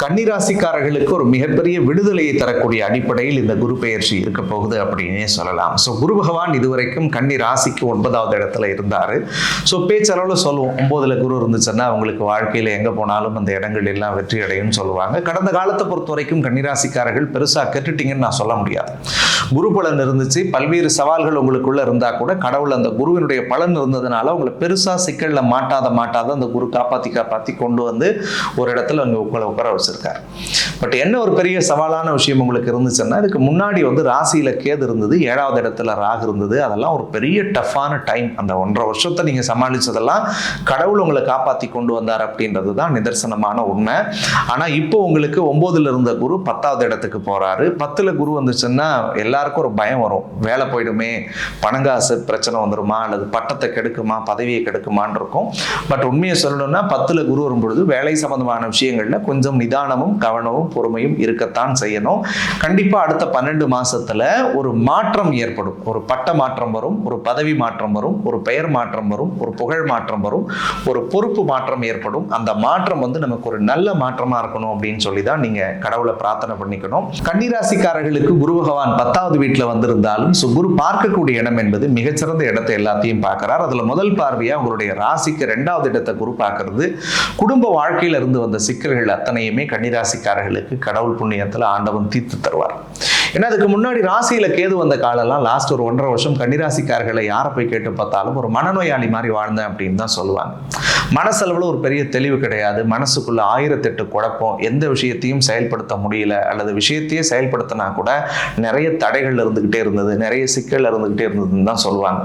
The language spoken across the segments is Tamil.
கன்னிராசிக்காரர்களுக்கு ஒரு மிகப்பெரிய விடுதலையை தரக்கூடிய அடிப்படையில் இந்த குரு பெயர்ச்சி இருக்க போகுது அப்படின்னே சொல்லலாம். ஸோ குரு பகவான் இதுவரைக்கும் கன்னி ராசிக்கு ஒன்பதாவது இடத்துல இருந்தார். ஸோ பேச்சளவில் சொல்லுவோம். ஒன்பதுல குரு இருந்துச்சுன்னா அவங்களுக்கு வாழ்க்கையில் எங்கே போனாலும் அந்த இடங்கள் எல்லாம் வெற்றி அடையும்னு சொல்லுவாங்க. கடந்த காலத்தை பொறுத்த வரைக்கும் கன்னிராசிக்காரர்கள் பெருசாக கெட்டுட்டிங்கன்னு நான் சொல்ல முடியாது. குரு பலன் இருந்துச்சு. பல்வேறு சவால்கள் உங்களுக்குள்ள இருந்தால் கூட கடவுள் அந்த குருவினுடைய பலன் இருந்ததுனால உங்களை பெருசாக சிக்கலில் மாட்டாத மாட்டாத அந்த குரு காப்பாற்றி காப்பாற்றி கொண்டு வந்து ஒரு இடத்துல அங்கே உங்களை உட்கார வச்சுருக்காரு. பட் என்ன ஒரு பெரிய சவாலான விஷயம் உங்களுக்கு இருந்துச்சுன்னா இதுக்கு முன்னாடி வந்து ராசியில கேது இருந்தது ஏழாவது இடத்துல ராகு இருந்தது. அதெல்லாம் ஒரு பெரிய டஃப்பான டைம். அந்த ஒன்றரை வருஷத்தை நீங்க சமாளிச்சதெல்லாம் கடவுள் உங்களை காப்பாற்றி கொண்டு வந்தார் அப்படின்றது தான் நிதர்சனமான உண்மை. ஆனா இப்போ உங்களுக்கு ஒம்போதில் இருந்த குரு பத்தாவது இடத்துக்கு போறாரு. பத்துல குரு வந்துச்சுன்னா எல்லாருக்கும் ஒரு பயம் வரும். வேலை போயிடுமே பணங்காசு பிரச்சனை வந்துருமா அல்லது பட்டத்தை கெடுக்குமா பதவியை கெடுக்குமான்னு இருக்கும். பட் உண்மையை சொல்லணும்னா பத்துல குரு வரும்பொழுது வேலை சம்பந்தமான விஷயங்கள்ல கொஞ்சம் நிதானமும் கவனமும் பொறுமையும் இருக்கத்தான் செய்யணும். கண்டிப்பா அடுத்த பன்னெண்டு மாசத்துல ஒரு மாற்றம் ஏற்படும். ஒரு பட்ட மாற்றம் வரும் ஒரு பதவி மாற்றம் வரும் ஒரு பெயர் மாற்றம் வரும் ஒரு புகழ் மாற்றம் வரும் ஒரு பொறுப்பு மாற்றம் ஏற்படும். அந்த மாற்றம் வந்து நமக்கு ஒரு நல்ல மாற்றமா இருக்கணும் அப்படின்னு சொல்லி தான் நீங்க கடவுளை பிரார்த்தனை பண்ணிக்கணும். கன்னிராசிக்காரர்களுக்கு குரு பகவான் பத்தாவது வீட்டுல வந்திருந்தாலும் ஸோ குரு பார்க்கக்கூடிய இடம் என்பது மிகச்சிறந்த இடத்தை எல்லாத்தையும் பார்க்கிறார். அதுல முதல் பார்வையா உங்களுடைய ராசிக்கு ரெண்டாவது இடத்தை குரு பார்க்கறது. குடும்ப வாழ்க்கையில இருந்து வந்த சிக்கல்கள் அத்தனையுமே கன்னிராசிக்காரர்களுக்கு கடவுள் புண்ணியத்தில் ஆண்டவன் தீர்த்து தருவார். ஏன்னா அதுக்கு முன்னாடி ராசியில கேது வந்த காலம்லாம் லாஸ்ட் ஒரு ஒன்றரை வருஷம் கன்னிராசிக்காரர்களை யாரை போய் கேட்டு பார்த்தாலும் ஒரு மனநோயாளி மாதிரி வாழ்ந்தேன் அப்படின்னு தான் சொல்லுவாங்க. மனசளவில் ஒரு பெரிய தெளிவு கிடையாது. மனசுக்குள்ள ஆயிரத்தெட்டு குழப்பம். எந்த விஷயத்தையும் செயல்படுத்த முடியல. அல்லது விஷயத்தையே செயல்படுத்தினா கூட நிறைய தடைகள் இருந்துகிட்டே இருந்தது. நிறைய சிக்கல் இருந்துகிட்டே இருந்ததுன்னு தான் சொல்லுவாங்க.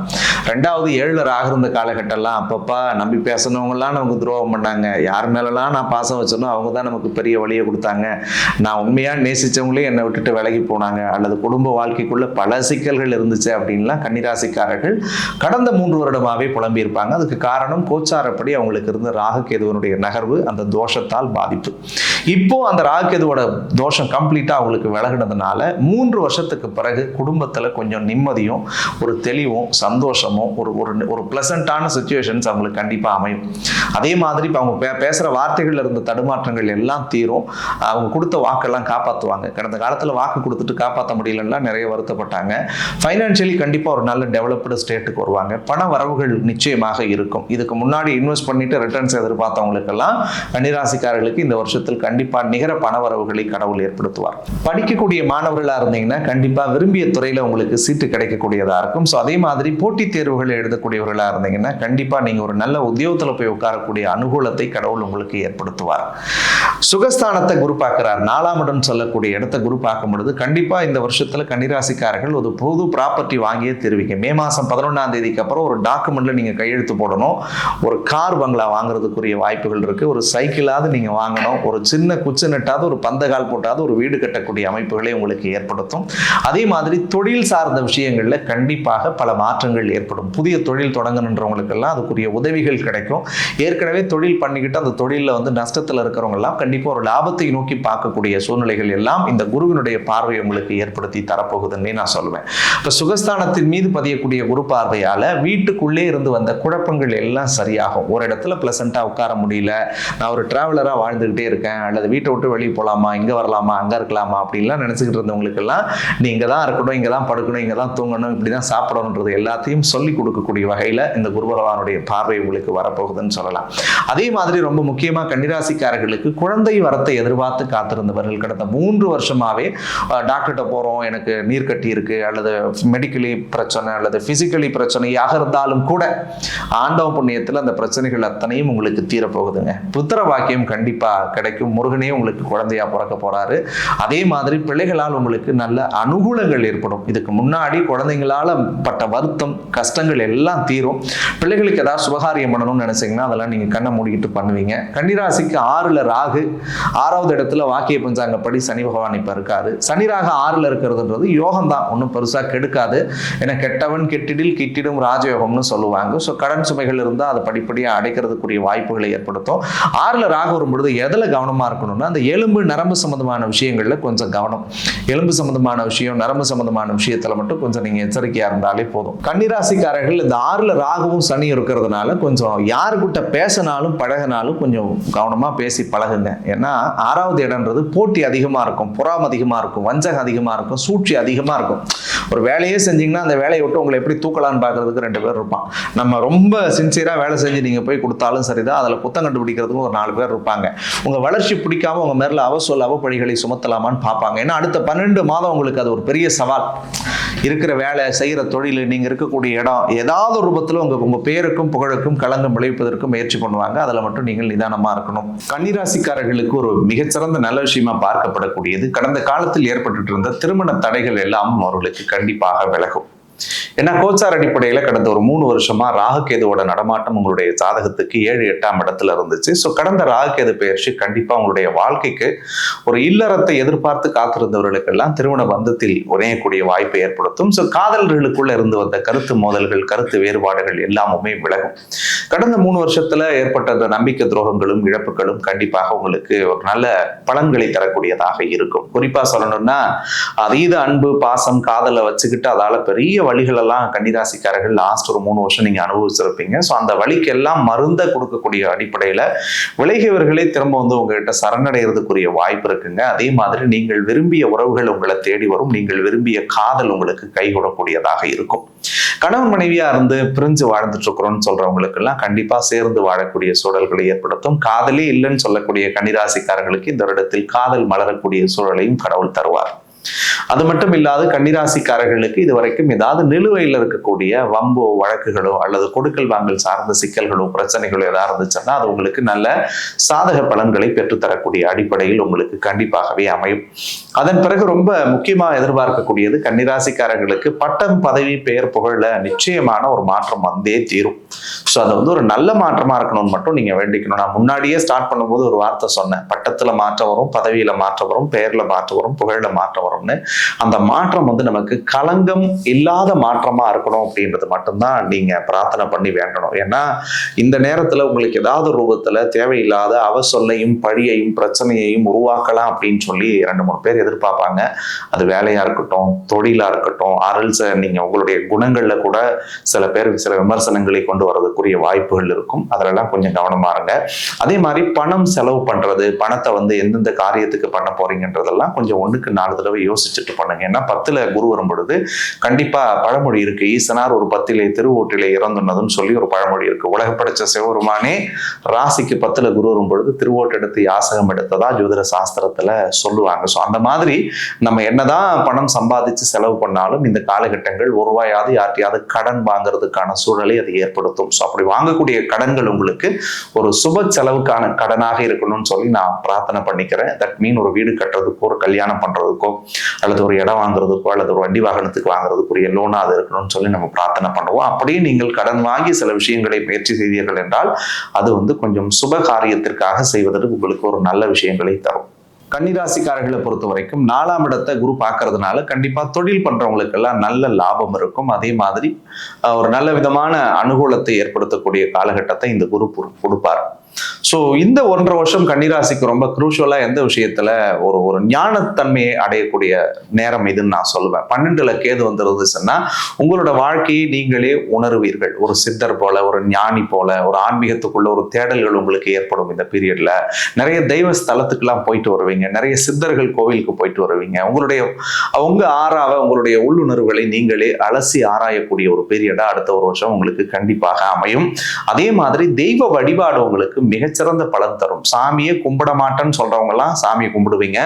ரெண்டாவது ஏழு ராக இருந்த காலகட்டம்லாம் அப்பப்பா நம்பி பேசினவங்கலாம் நமக்கு துரோகம் பண்ணாங்க. யார் மேலெல்லாம் நான் பாசம் வச்சனோ அவங்க தான் நமக்கு பெரிய வழியை கொடுத்தாங்க. நான் உண்மையாக நேசிச்சவங்களே என்னை விட்டுட்டு விலகி போனாங்க. அல்லது குடும்ப வாழ்க்கைக்குள்ள பல சிக்கல்கள் இருந்துச்சு அப்படின்லாம் கன்னிராசிக்காரர்கள் கடந்த மூன்று வருடமாகவே புலம்பியிருப்பாங்க. அதுக்கு காரணம் கோச்சாரப்படி அவங்களுக்கு இருந்த ராகுகேதுவனுடைய நகர்வு அந்த தோஷத்தால் பாதிப்பு. இப்போ அந்த ராகுகேதுவோட தோஷம் கம்ப்ளீட்டாக அவங்களுக்கு விலகினதுனால மூன்று வருஷத்துக்கு பிறகு குடும்பத்தில் கொஞ்சம் நிம்மதியும் ஒரு தெளிவும் சந்தோஷமும் ஒரு ஒரு ஒரு ப்ளசண்ட்டான சுச்சுவேஷன்ஸ் அவங்களுக்கு கண்டிப்பாக அமையும். அதே மாதிரி இப்போ அவங்க பே பேசுகிற வார்த்தைகளில் இருந்த தடுமாற்றங்கள் எல்லாம் தீரும். அவங்க கொடுத்த வாக்கெல்லாம் காப்பாற்றுவாங்க கடந்த காலத்தில் வாக்கு கொடுத்துட்டு காப்பாற்ற முடியலன்னா நிறைய வருத்தப்பட்டாங்க. ஃபைனான்ஷியலி கண்டிப்பாக ஒரு நல்ல டெவலப்டு ஸ்டேட்டுக்கு வருவாங்க. பண வரவுகள் நிச்சயமாக இருக்கும். இதுக்கு முன்னாடி இன்வெஸ்ட் பண்ணிட்டு ரிட்டர்ன்ஸ் எதிர்பார்த்தவங்களுக்கெல்லாம் கன்னிராசிக்காரர்களுக்கு இந்த வருஷத்தில் கண்டிப்பாக நிகர பண வரவுகளை கடவுள் ஏற்படுத்துவார். படிக்கக்கூடிய மாணவர்களாக இருந்தீங்கன்னா கண்டிப்பாக விரும்பிய துறையில் உங்களுக்கு சீட்டு கிடைக்கக்கூடியதாக இருக்கும். ஸோ அதே மாதிரி போட்டித் தேர்வுகளை எழுதக்கூடியவர்களாக இருந்தீங்கன்னா கண்டிப்பாக நீங்கள் ஒரு நல்ல உத்தியோகத்தில் போய் உட்காரக்கூடிய அனுகூலத்தை கடவுள் உங்களுக்கு ஏற்படுத்துவார். சுகஸ்தானத்தை குரு பார்க்கிறார். நாலாம் இடம் சொல்லக்கூடிய இடத்தை குரு பார்க்கும் பொழுது கண்டிப்பாக இந்த வருஷத்தில் கன்னிராசிக்காரர்கள் ஒரு புது ப்ராப்பர்ட்டி வாங்கியே தருவீங்க. மே மாதம் பதினொன்றாம் தேதிக்கு அப்புறம் ஒரு டாக்குமெண்ட்டில் நீங்கள் கையெழுத்து போடணும். ஒரு கார் பங்களா வாங்குறதுக்குரிய வாய்ப்புகள் இருக்குது ஒரு சைக்கிளாவது நீங்கள் வாங்கணும். ஒரு சின்ன குச்சி நட்டாவது ஒரு பந்தகால் போட்டாவது ஒரு வீடு கட்டக்கூடிய அமைப்புகளை உங்களுக்கு ஏற்படுத்தும். அதே மாதிரி தொழில் சார்ந்த விஷயங்களில் கண்டிப்பாக பல மாற்றங்கள் ஏற்படும். புதிய தொழில் தொடங்கணுன்றவங்களுக்கெல்லாம் அதுக்குரிய உதவிகள் கிடைக்கும். ஏற்கனவே தொழில் பண்ணிக்கிட்டு அந்த தொழிலில் வந்து நஷ்டத்தில் இருக்கிறவங்கெல்லாம் கண்டிப்பாக ஒரு லாபத்தை நோக்கி பார்க்கக்கூடிய சூழ்நிலைகள் எல்லாம் இந்த குருவினுடைய பார்வை உங்களுக்கு ஏற்படுத்தி தரப்போகுதுன்னே நான் சொல்லுவேன். இப்போ சுகஸ்தானத்தின் மீது பதியக்கூடிய குரு பார்வையால் வீட்டுக்குள்ளே இருந்து வந்த குழப்பங்கள் எல்லாம் சரியாகும். ஒரு இடத்துல ப்ளசண்ட்டாக உட்கார முடியல. நான் ஒரு டிராவலராக வாழ்ந்துக்கிட்டே இருக்கேன். அல்லது வீட்டை விட்டு வெளியே போகலாமா இங்கே வரலாமா? அங்கே இருக்கலாமா? அப்படின்லாம் நினச்சிக்கிட்டு இருந்தவங்களுக்கெல்லாம் நீ இங்கே தான் இருக்கணும் இங்கே தான் படுக்கணும் இங்கே தான் தூங்கணும் இப்படி தான் சாப்பிடணுன்றது எல்லாத்தையும் சொல்லி கொடுக்கக்கூடிய வகையில் இந்த குரு பகவானுடைய பார்வை உங்களுக்கு வரப்போகுதுன்னு சொல்லலாம். அதே மாதிரி ரொம்ப முக்கியமாக கன்னிராசிக்காரர்களுக்கு குழந்தை வரத்தை எதிர்பார்த்து காத்திருந்தவர்கள் கடந்த மூன்று வருஷமாவே டாக்டர் டாக்டர்கிட்ட போகிறோம் எனக்கு நீர்க்கட்டி இருக்கு அல்லது மெடிக்கலி பிரச்சனை அல்லது ஃபிசிக்கலி பிரச்சனையாக இருந்தாலும் கூட ஆண்டவ புண்ணியத்தில் அந்த பிரச்சனைகள் அத்தனையும் உங்களுக்கு தீரப்போகுதுங்க. புத்திர வாக்கியம் கண்டிப்பாக கிடைக்கும். முருகனே உங்களுக்கு குழந்தையா பிறக்க போறாரு. அதே மாதிரி பிள்ளைகளால் உங்களுக்கு நல்ல அனுகூலங்கள் ஏற்படும். இதுக்கு முன்னாடி குழந்தைங்களால பட்ட வருத்தம் கஷ்டங்கள் எல்லாம் தீரும். பிள்ளைகளுக்கு ஏதாவது சுபகாரியம் பண்ணணும்னு நினைச்சீங்கன்னா அதெல்லாம் நீங்க கண்ணை மூடிக்கிட்டு பண்ணுவீங்க. கன்னிராசிக்கு ஆறுல ராகு. ஆறாவது இடத்துல வாக்கிய பஞ்சாங்கப்படி சனி பகவான் இப்போ இருக்காரு. சனி ராக ஆறில் இருக்கிறதுன்றது யோகம் தான் ஒன்றும் பெருசாக கெடுக்காது. ஏன்னா கெட்டவன் கெட்டிடில் கிட்டிடும் ராஜயோகம்னு சொல்லுவாங்க. ஸோ கடன் சுமைகள் இருந்தால் அதை படிப்படியாக அடைக்கிறதுக்குரிய வாய்ப்புகளை ஏற்படுத்தும். ஆறில் ராகு வரும்பொழுது எதில் கவனமாக இருக்கணும்னா அந்த எலும்பு நரம்பு சம்மந்தமான விஷயங்களில் கொஞ்சம் கவனம். எலும்பு சம்மந்தமான விஷயம் நரம்பு சம்மந்தமான விஷயத்தில் மட்டும் கொஞ்சம் நீங்கள் எச்சரிக்கையாக இருந்தாலே போதும். கன்னிராசிக்காரர்கள் இந்த ஆறில் ராகுவும் சனி இருக்கிறதுனால கொஞ்சம் யாருக்கிட்ட பேசினாலும் பழகினாலும் கொஞ்சம் கவனமாக பேசி பழகுங்க. ஏன்னா ஆறாவது இடம்ன்றது போட்டி அதிகமாக இருக்கும் புறாம் அதிகமாக இருக்கும் வஞ்சகம் அதிகமாக இருக்கும் சூழ்ச்சி அதிகமாக இருக்கும். ஒரு வேலையே செஞ்சீங்கன்னா அந்த வேலையை விட்டு உங்களை எப்படி தூக்கலான்னு பார்க்கறதுக்கு ரெண்டு பேர் இருப்பான். நம்ம ரொம்ப சின்சியராக வேலை செஞ்சு நீங்கள் போய் கொடுத்தாலும் சரிதான். அதில் குத்தம் கண்டுபிடிக்கிறதுக்கு ஒரு நாலு பேர் இருப்பாங்க. உங்கள் வளர்ச்சி பிடிக்காம உங்கள் மேல அவ சொல் அவப்பழிகளை சுமத்தலாமான்னு பார்ப்பாங்க. ஏன்னா அடுத்த பன்னெண்டு மாதம் உங்களுக்கு அது ஒரு பெரிய சவால். இருக்கிற வேலை செய்கிற தொழில் நீங்கள் இருக்கக்கூடிய இடம் ஏதாவது ரூபத்தில் உங்கள் உங்கள் பேருக்கும் புகழுக்கும் கலங்கம் விளைவிப்பதற்கும் முயற்சி பண்ணுவாங்க. அதில் மட்டும் நீங்கள் நிதானமாக இருக்கணும். கன்னிராசிக்காரர்களுக்கு ஒரு மிகச்சிறந்த நல்ல விஷயமா பார்க்கப்படக்கூடியது. கடந்த காலத்தில் ஏற்பட்டு இருந்த திருமண தடைகள் எல்லாம் அவர்களுக்கு கண்டிப்பாக விலகும். ஏன்னா கோச்சார் அடிப்படையில் கடந்த ஒரு மூணு வருஷமா ராகுகேதுவோட நடமாட்டம் உங்களுடைய ஜாதகத்துக்கு ஏழு எட்டாம் இடத்துல இருந்துச்சு. ஸோ கடந்த ராகுகேது பயிற்சி கண்டிப்பா உங்களுடைய வாழ்க்கைக்கு ஒரு இல்லறத்தை எதிர்பார்த்து காத்திருந்தவர்களுக்கெல்லாம் திருமண பந்தத்தில் உரையக்கூடிய வாய்ப்பை ஏற்படுத்தும். ஸோ காதலர்களுக்குள்ள இருந்து வந்த கருத்து மோதல்கள் கருத்து வேறுபாடுகள் எல்லாமுமே விலகும். கடந்த மூணு வருஷத்துல ஏற்பட்ட அந்த நம்பிக்கை துரோகங்களும் இழப்புகளும் கண்டிப்பாக உங்களுக்கு ஒரு நல்ல பலன்களை தரக்கூடியதாக இருக்கும். குறிப்பா சொல்லணும்னா அதீத அன்பு பாசம் காதலை வச்சுக்கிட்டு அதால பெரிய வழிகளெல்லாம் கன்னிராசிக்காரர்கள் லாஸ்ட் ஒரு மூணு வருஷம் நீங்க அனுபவிச்சிருப்பீங்க. ஸோ அந்த வழிக்கெல்லாம் மருந்தை கொடுக்கக்கூடிய அடிப்படையில விலகியவர்களே திரும்ப வந்து உங்ககிட்ட சரணடைகிறதுக்குரிய வாய்ப்பு இருக்குங்க. அதே மாதிரி நீங்கள் விரும்பிய உறவுகள் உங்களை தேடி வரும். நீங்கள் விரும்பிய காதல் உங்களுக்கு கைகூடக்கூடியதாக இருக்கும். கணவன் மனைவியா இருந்து பிரிஞ்சு வாழ்ந்துட்டு இருக்கிறோம்னு சொல்றவங்களுக்கு எல்லாம் கண்டிப்பா சேர்ந்து வாழக்கூடிய சூழல்களை ஏற்படுத்தும். காதலே இல்லைன்னு சொல்லக்கூடிய கன்னிராசிக்காரர்களுக்கு இந்த வருடத்தில் காதல் மலரக்கூடிய சூழலையும் கடவுள் தருவார். அது மட்டும் இல்லாது கன்னிராசிக்காரர்களுக்கு இதுவரைக்கும் ஏதாவது நிலுவையில் இருக்கக்கூடிய வம்போ வழக்குகளோ அல்லது கொடுக்கல் வாங்கல் சார்ந்த சிக்கல்களோ பிரச்சனைகளோ ஏதாவது இருந்துச்சுன்னா அது உங்களுக்கு நல்ல சாதக பலன்களை பெற்றுத்தரக்கூடிய அடிப்படையில் உங்களுக்கு கண்டிப்பாகவே அமையும். அதன் பிறகு ரொம்ப முக்கியமாக எதிர்பார்க்கக்கூடியது கன்னிராசிக்காரர்களுக்கு பட்டம் பதவி பெயர் புகழ நிச்சயமான ஒரு மாற்றம் வந்தே தீரும். ஸோ அது வந்து ஒரு நல்ல மாற்றமா இருக்கணும்னு மட்டும் நீங்க வேண்டிக்கணும். நான் முன்னாடியே ஸ்டார்ட் பண்ணும்போது ஒரு வார்த்தை சொன்னேன். பட்டத்துல மாற்றம் வரும் பதவியில மாற்றம் வரும் பெயர்ல மாற்றம் வரும் புகழ்ல மாற்றம் வரும்னு அந்த மாற்றம் வந்து நமக்கு களங்கம் இல்லாத மாற்றமா இருக்கணும் அப்படின்றது மட்டும்தான் நீங்க பிரார்த்தனை பண்ணி வேண்டணும். ஏன்னா இந்த நேரத்துல உங்களுக்கு ஏதாவது ரூபத்துல தேவையில்லாத அவசொல்லையும் பழியையும் பிரச்சனையையும் உருவாக்கலாம் அப்படின்னு சொல்லி ரெண்டு மூணு பேர் எதிர்பார்ப்பாங்க. அது வேலையா இருக்கட்டும் தொழிலா இருக்கட்டும் அருள்ச நீங்க உங்களுடைய குணங்கள்ல கூட சில பேர் சில விமர்சனங்களை கொண்டு வரதுக்குரிய வாய்ப்புகள் இருக்கும். அதிலெல்லாம் கொஞ்சம் கவனமா இருங்க. அதே மாதிரி பணம் செலவு பண்றது பணத்தை வந்து எந்தெந்த காரியத்துக்கு பண்ண போறீங்கன்றதெல்லாம் கொஞ்சம் ஒண்ணுக்கு நாலு தடவை யோசிச்சுட்டு பண்ணுங்க. ஏன்னா பத்துல குரு வரும் பொழுது கண்டிப்பா பழமொழி இருக்கு. ஈசனார் ஒரு பத்திலே திருவோட்டிலே இறந்துனதுன்னு சொல்லி ஒரு பழமொழி இருக்கு. உலக படைச்ச சிவபெருமானே ராசிக்கு பத்துல குரு வரும் பொழுது திருவோட்டு எடுத்து யாசகம் எடுத்ததா ஜோதிட சாஸ்திரத்துல சொல்லுவாங்க. ஸோ அந்த மாதிரி நம்ம என்னதான் பணம் சம்பாதிச்சு செலவு பண்ணாலும் இந்த காலகட்டங்கள் ஒரு ரூபாயாவது யார்ட்டையாவது கடன் வாங்குறதுக்கான சூழலை அது ஏற்படுத்தும். ஸோ அப்படி வாங்கக்கூடிய கடன்கள் உங்களுக்கு ஒரு சுப செலவுக்கான கடனாக இருக்கணும்னு சொல்லி நான் பிரார்த்தனை பண்ணிக்கிறேன். தட் மீன் ஒரு வீடு கட்டுறதுக்கோ ஒரு கல்யாணம் பண்றதுக்கோ அல்லது ஒரு இடம் வாங்குறதுக்கோ அல்லது ஒரு வண்டி வாகனத்துக்கு வாங்குறதுக்குரிய லோனா அது இருக்கணும்னு சொல்லி நம்ம பிரார்த்தனை பண்ணுவோம். அப்படியே நீங்கள் கடன் வாங்கி சில விஷயங்களை முயற்சி செய்தீர்கள் என்றால் அது வந்து கொஞ்சம் சுப காரியத்திற்காக செய்வதற்கு உங்களுக்கு ஒரு நல்ல விஷயங்களை தரும். கன்னிராசிக்காரர்களை பொறுத்த வரைக்கும் நாலாம் இடத்தை குரு பார்க்கறதுனால கண்டிப்பா தொழில் பண்ணுறவங்களுக்கெல்லாம் நல்ல லாபம் இருக்கும். அதே மாதிரி ஒரு நல்ல விதமான அனுகூலத்தை ஏற்படுத்தக்கூடிய காலகட்டத்தை இந்த குரு கொடுப்பார். ஸோ இந்த ஒன்றரை வருஷம் கன்னிராசிக்கு ரொம்ப குரூஷியலா எந்த விஷயத்துல ஒரு ஒரு ஞானத்தன்மையை அடையக்கூடிய நேரம் இதுன்னு நான் சொல்லுவேன். பன்னெண்டுல கேது வந்துருந்துச்சுன்னா உங்களோட வாழ்க்கையை நீங்களே உணருவீர்கள். ஒரு சித்தர் போல ஒரு ஞானி போல ஒரு ஆன்மீகத்துக்குள்ள ஒரு தேடல்கள் உங்களுக்கு ஏற்படும் இந்த பீரியட்ல நிறைய தெய்வ ஸ்தலத்துக்கெல்லாம் போயிட்டு வருவீங்க. நிறைய சித்தர்கள் கோவிலுக்கு போயிட்டு வருவீங்க. உங்களுடைய உங்க ஆறாவ உங்களுடைய உள்ளுணர்வுகளை நீங்களே அலசி ஆராயக்கூடிய ஒரு பீரியடா அடுத்த ஒரு வருஷம் உங்களுக்கு கண்டிப்பாக அமையும். அதே மாதிரி தெய்வ வழிபாடு உங்களுக்கு மிகச்சிறந்த பலன் தரும். சாமியை கும்பிட மாட்டேன்னு சொல்றவங்க எல்லாம் சாமியை கும்பிடுவீங்க.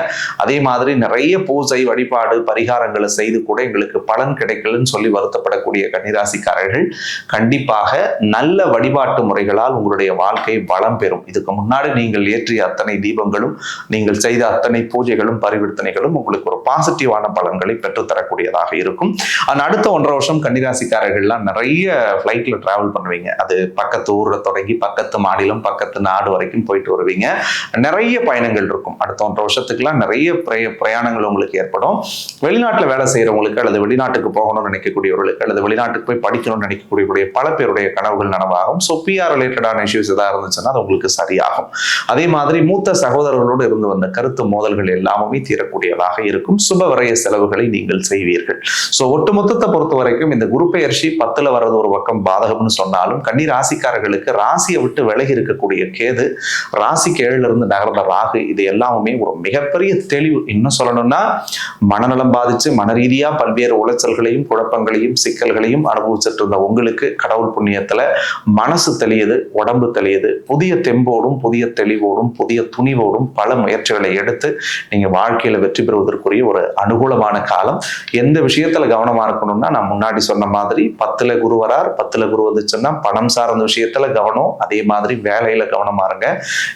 அதே மாதிரி நிறைய பூஜை வழிபாடு பரிகாரங்களை செய்து கூட எங்களுக்கு பலன் கிடைக்கலன்னு சொல்லி வருத்தப்படக்கூடிய கன்னிராசிக்காரர்கள் கண்டிப்பாக நல்ல வழிபாட்டு முறைகளால் உங்களுடைய வாழ்க்கை வளம் பெறும். இதுக்கு முன்னாடி நீங்கள் ஏற்றிய அத்தனை தீபங்களும் நீங்கள் செய்த அத்தனை பூஜைகளும் பரிவர்த்தனைகளும் உங்களுக்கு ஒரு பாசிட்டிவான பலன்களை பெற்றுத்தரக்கூடியதாக இருக்கும். ஆனால் அடுத்த ஒன்றரை வருஷம் கன்னிராசிக்காரர்கள்லாம் நிறைய ஃப்ளைட்ல டிராவல் பண்ணுவீங்க. அது பக்கத்து ஊரில் தொடங்கி பக்கத்து மாநிலம் பக்கத்து பக்கத்து நாடு வரைக்கும் போயிட்டு வருவீங்க. நிறைய பயணங்கள் இருக்கும். அடுத்த ஒன்றரை வருஷத்துக்குலாம் நிறைய பிரயாணங்கள் உங்களுக்கு ஏற்படும். வெளிநாட்டில் வேலை செய்கிறவங்களுக்கு அல்லது வெளிநாட்டுக்கு போகணும்னு நினைக்கக்கூடியவர்களுக்கு அல்லது வெளிநாட்டுக்கு போய் படிக்கணும்னு நினைக்கக்கூடியவருடைய பல பேருடைய கனவுகள் நனவாகும். ஸோ பிஆர் ரிலேட்டடான இஷ்யூஸ் எதாவது இருந்துச்சுன்னா அது உங்களுக்கு சரியாகும். அதே மாதிரி மூத்த சகோதரர்களோடு இருந்து வந்த கருத்து மோதல்கள் எல்லாமே தீரக்கூடியதாக இருக்கும். சுப வரைய செலவுகளை நீங்கள் செய்வீர்கள். ஸோ ஒட்டுமொத்தத்தை பொறுத்த வரைக்கும் இந்த குரு பெயர்ச்சி பத்துல வர்றது ஒரு பக்கம் பாதகம்னு சொன்னாலும் கன்னி ராசிக்காரர்களுக்கு ராசியை விட்டு விலகி இருக்கக்கூடிய கேது ராசிக்கு ஏழுல நகர்ந்த ராகு இது எல்லாமே ஒரு மிகப்பெரிய தெளிவு. இன்னும் சொல்லணும்னா மனநலம் பாதிச்சு மன ரீதியா பல்வேறு உளைச்சல்களையும் குழப்பங்களையும் சிக்கல்களையும் அனுபவிச்சுட்டு இருந்த உங்களுக்கு கடவுள் புண்ணியத்துல மனசு தெளியுது உடம்பு தெளியுது. புதிய தெம்போடும் புதிய தெளிவோடும் புதிய துணிவோடும் பல முயற்சிகளை எடுத்து நீங்க வாழ்க்கையில வெற்றி பெறுவதற்குரிய ஒரு அனுகூலமான காலம். எந்த விஷயத்துல கவனமா இருக்கணும்னா நான் முன்னாடி சொன்ன மாதிரி பத்துல குரு வரார் பத்துல குரு வந்துச்சுன்னா பணம் சார்ந்த விஷயத்துல கவனம் அதே மாதிரி வேலையில கவனமா இருங்க.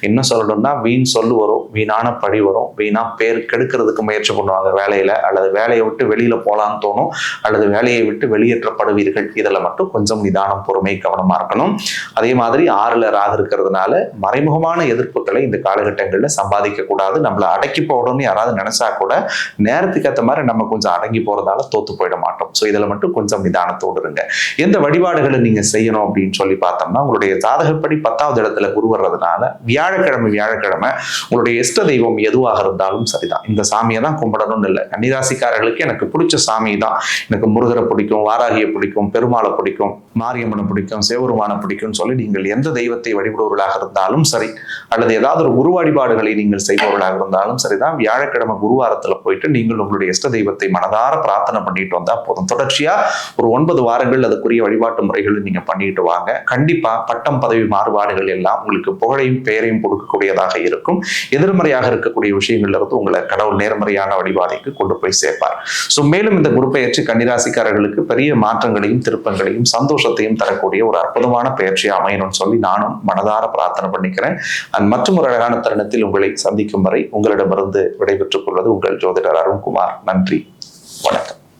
இன்னும் சொல்லணும்னா வீண் சொல்லு வரும் வீணான பழி வரும். வீணா பேர் கெடுக்கிறதுக்கு முயற்சி பண்ணுவாங்க வேலையில. அல்லது வேலையை விட்டு வெளியில போலான்னு தோணும். அல்லது வேலையை விட்டு வெளியேற்றப்படுவீர்கள். இதில் மட்டும் கொஞ்சம் நிதானம் பொறுமை கவனமா இருக்கணும். அதே மாதிரி ஆறுல ராக இருக்கிறதுனால மறைமுகமான எதிர்ப்புகளை இந்த காலகட்டங்களில் சம்பாதிக்க கூடாது. நம்மளை அடக்கி போடணும்னு யாராவது நினைச்சா கூட நேரத்துக்கு ஏற்ற மாதிரி நம்ம கொஞ்சம் அடங்கி போறதால தோத்து போயிட மாட்டோம். ஸோ இதில் மட்டும் கொஞ்சம் நிதானத்தோடு இருங்க. எந்த வழிபாடுகளை நீங்க செய்யணும் அப்படின்னு சொல்லி பார்த்தோம்னா உங்களுடைய ஜாதகப்படி பத்தாவது இடத்துல குரு வர்றதுனால வியாழக்கிழமை வியாழக்கிழமை உங்களுடைய இஷ்ட தெய்வம் எதுவாக இருந்தாலும் சரிதான். இந்த சாமியை தான் கும்பிடணும்னு இல்லை. கன்னிராசிக்காரர்களுக்கு எனக்கு பிடிச்ச சாமி தான். எனக்கு முருகரை பிடிக்கும் வாராகியை பிடிக்கும் பெருமாளை பிடிக்கும் மாரியம்மனை பிடிக்கும் சேவருமான பிடிக்கும்னு சொல்லி நீங்கள் எந்த தெய்வத்தை வழிபடுவர்களாக இருந்தாலும் சரி அல்லது ஏதாவது ஒரு குரு வழிபாடுகளை நீங்கள் செய்பவர்களாக இருந்தாலும் சரிதான் வியாழக்கிழமை குருவாரத்தில் போயிட்டு நீங்கள் உங்களுடைய இஷ்ட தெய்வத்தை மனதார பிரார்த்தனை பண்ணிட்டு வந்தால் போதும். தொடர்ச்சியா ஒரு ஒன்பது வாரங்கள் அதுக்குரிய வழிபாட்டு முறைகளை நீங்க பண்ணிட்டு வாங்க. கண்டிப்பா பட்டம் பதவி மாறுபாடுகள் எல்லாம் உங்களுக்கு புகழையும் பெயரையும் கொடுக்கக்கூடியதாக இருக்கும். எதிர்மறையாக இருக்கக்கூடிய விஷயங்கள்ல இருந்து உங்களை கடவுள் நேர்மறையான வழிபாதைக்கு கொண்டு போய் சேர்ப்பார். ஸோ மேலும் இந்த குரு பெயர்ச்சி கன்னிராசிக்காரர்களுக்கு பெரிய மாற்றங்களையும் திருப்பங்களையும் சந்தோஷத்தையும் தரக்கூடிய ஒரு அற்புதமான பயிற்சியை அமையணும்னு சொல்லி நானும் மனதார பிரார்த்தனை பண்ணிக்கிறேன். அண்ட் மற்றும் ஒரு அழகான தருணத்தில் உங்களை சந்திக்கும் வரை உங்களிடமிருந்து விடைபெற்றுக் கொள்வது உங்கள் ஜோதிடர் அருண்குமார். நன்றி. வணக்கம்.